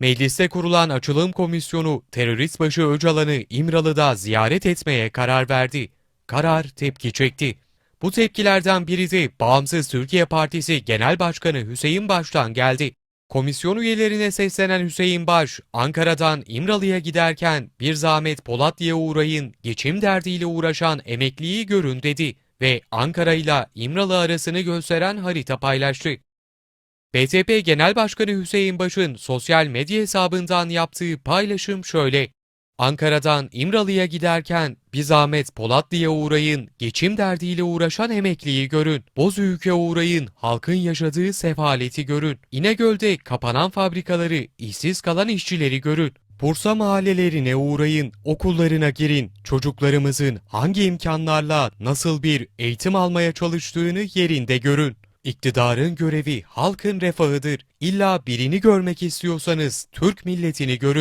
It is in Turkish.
Mecliste kurulan açılım komisyonu terörist başı Öcalan'ı İmralı'da ziyaret etmeye karar verdi. Karar tepki çekti. Bu tepkilerden biri de Bağımsız Türkiye Partisi Genel Başkanı Hüseyin Baş'tan geldi. Komisyon üyelerine seslenen Hüseyin Baş, Ankara'dan İmralı'ya giderken bir zahmet Polatlı'ya uğrayın, geçim derdiyle uğraşan emekliyi görün dedi ve Ankara ile İmralı arasını gösteren harita paylaştı. BTP Genel Başkanı Hüseyin Baş'ın sosyal medya hesabından yaptığı paylaşım şöyle. Ankara'dan İmralı'ya giderken bir zahmet Polatlı'ya uğrayın, geçim derdiyle uğraşan emekliyi görün. Bozüyük'e uğrayın, halkın yaşadığı sefaleti görün. İnegöl'de kapanan fabrikaları, işsiz kalan işçileri görün. Bursa mahallelerine uğrayın, okullarına girin. Çocuklarımızın hangi imkanlarla nasıl bir eğitim almaya çalıştığını yerinde görün. İktidarın görevi halkın refahıdır. İlla birini görmek istiyorsanız Türk milletini görün.